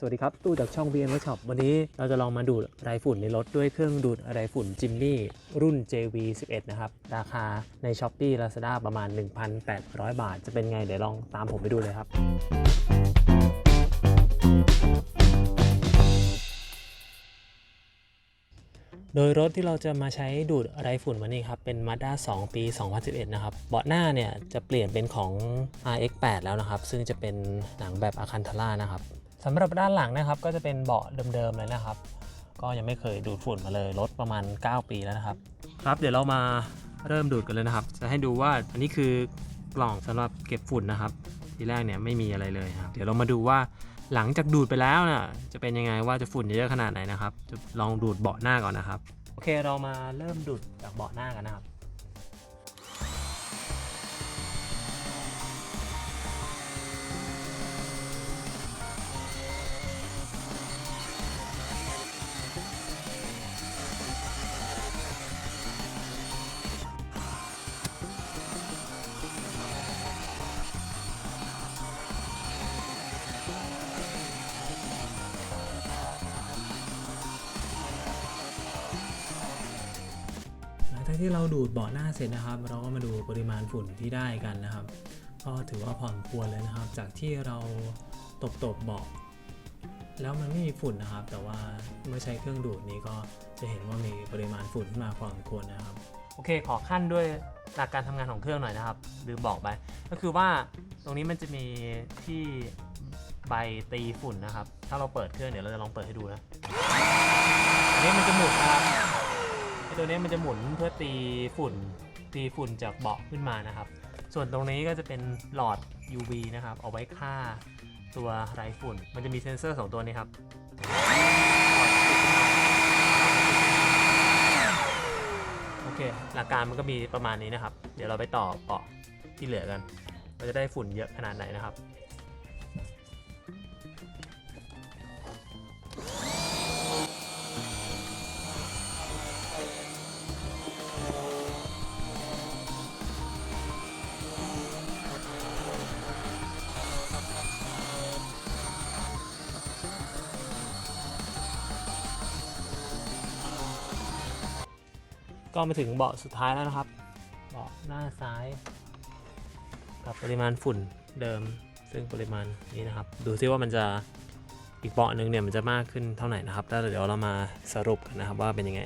สวัสดีครับ ตู้จากช่อง bmw shop วันนี้เราจะลองมาดูดไรฝุ่นในรถด้วยเครื่องดูดไรฝุ่นจิมมี่รุ่น JV11 นะครับ ราคาใน s h อ p e e Lazada ประมาณ 1,800 บาท จะเป็นไงเดี๋ยวลองตามผมไปดูเลยครับโดยรถที่เราจะมาใช้ดูดไรฝุ่นวันนี้ครับ เป็น Mazda 2 ปี 2011 นะครับ เบาะหน้าเนี่ยจะเปลี่ยนเป็นของ RX8 แล้วนะครับ ซึ่งจะเป็นหนังแบบ Alcantara นะครับ สำหรับด้านหลังนะครับก็จะเป็นเบาะเดิมๆเลยนะครับ ก็ยังไม่เคยดูดฝุ่นมาเลยรถประมาณ 9 ปีแล้วนะครับ ครับเดี๋ยวเรามาเริ่มดูดกันเลยนะครับ จะให้ดูว่าอันนี้คือกล่องสำหรับเก็บฝุ่นนะครับ ทีแรกเนี่ยไม่มีอะไรเลยครับ เดี๋ยวเรามาดูว่าหลังจากดูดไปแล้วน่ะจะเป็นยังไงว่าจะฝุ่นเยอะขนาดไหนนะครับจะลองดูดเบาะหน้าก่อนนะครับ โอเคเรามาเริ่มดูดจากเบาะหน้ากันนะครับ หลังจากที่เราดูดเบาะหน้าเสร็จนะครับ เราก็มาดูปริมาณฝุ่นที่ได้กันนะครับ ก็ถือว่าพอสมควรเลยนะครับ จากที่เราตบตบๆเบาะแล้วมันไม่มีฝุ่นนะครับ แต่ว่าเมื่อใช้เครื่องดูดนี้ก็จะเห็นว่ามีปริมาณฝุ่นขึ้นมาพอสมควรนะครับ โอเค ขอขั้นด้วยหลักการทำงานของเครื่องหน่อยนะครับลืมบอกไป ก็คือว่าตรงนี้มันจะมีที่ใบตีฝุ่นนะครับ ถ้าเราเปิดเครื่องเดี๋ยวเราจะลองเปิดให้ดูนะอันนี้มันจะหมุนนะครับ ไอ้ ตัวนี้มันจะหมุนเพื่อตีฝุ่น ตีฝุ่นจากเบาะขึ้นมานะครับ ส่วนตรงนี้ก็จะเป็นหลอด UV นะครับ เอาไว้ฆ่าตัวไรฝุ่น มันจะมีเซ็นเซอร์2ตัวนี้ครับ โอเค หลักการมันก็มีประมาณนี้นะครับ เดี๋ยวเราไปต่อเบาะที่เหลือกันว่าจะได้ฝุ่นเยอะขนาดไหนนะครับ ก็มาถึงเบาะสุดท้ายแล้วนะครับ เบาะหน้าซ้าย กับปริมาณฝุ่นเดิม ซึ่งปริมาณนี้นะครับ ดูซิว่ามันจะอีกเบาะหนึ่งเนี่ยมันจะมากขึ้นเท่าไหร่นะครับแล้วเดี๋ยวเรามาสรุปกันนะครับว่าเป็นยังไง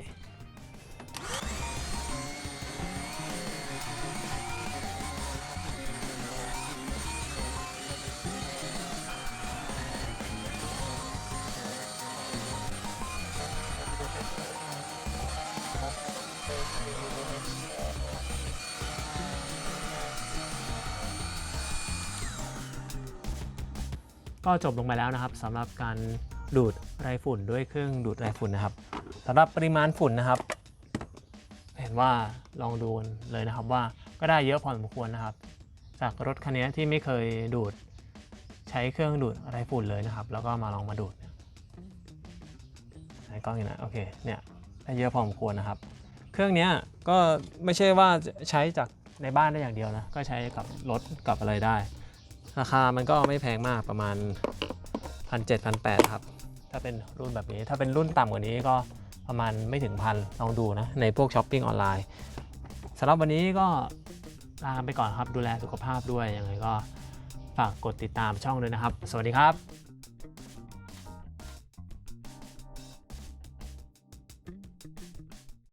ก็จบลงไปแล้วนะครับสำหรับการดูดไรฝุ่นด้วยเครื่องดูดไรฝุ่นนะครับสำหรับปริมาณฝุ่นนะครับ เห็นว่าลองดูเลยนะครับว่าก็ได้เยอะพอสมควรนะครับ จากรถคันนี้ที่ไม่เคยดูดใช้เครื่องดูดไรฝุ่นเลยนะครับ แล้วก็มาลองมาดูดไหนกล้องอยู่นะโอเคเนี่ยได้เยอะพอสมควรนะครับ เครื่องนี้ก็ไม่ใช่ว่าใช้จากในบ้านได้อย่างเดียวนะก็ใช้กับรถกับอะไรได้ ราคามันก็ไม่แพงมากประมาณ 1 7 0 0 8ครับ ถ้าเป็นรุ่นแบบนี้ ถ้าเป็นรุ่นต่ำกว่านี้ก็ประมาณไม่ถึงพันลองดูนะ ในพวกช้อปปิ้งออนไลน์สำหรับวันนี้ก็ลาไปก่อนครับดูแลสุขภาพด้วยยังไงก็ฝากกดติดตามช่องด้วยนะครับ สวัสดีครับ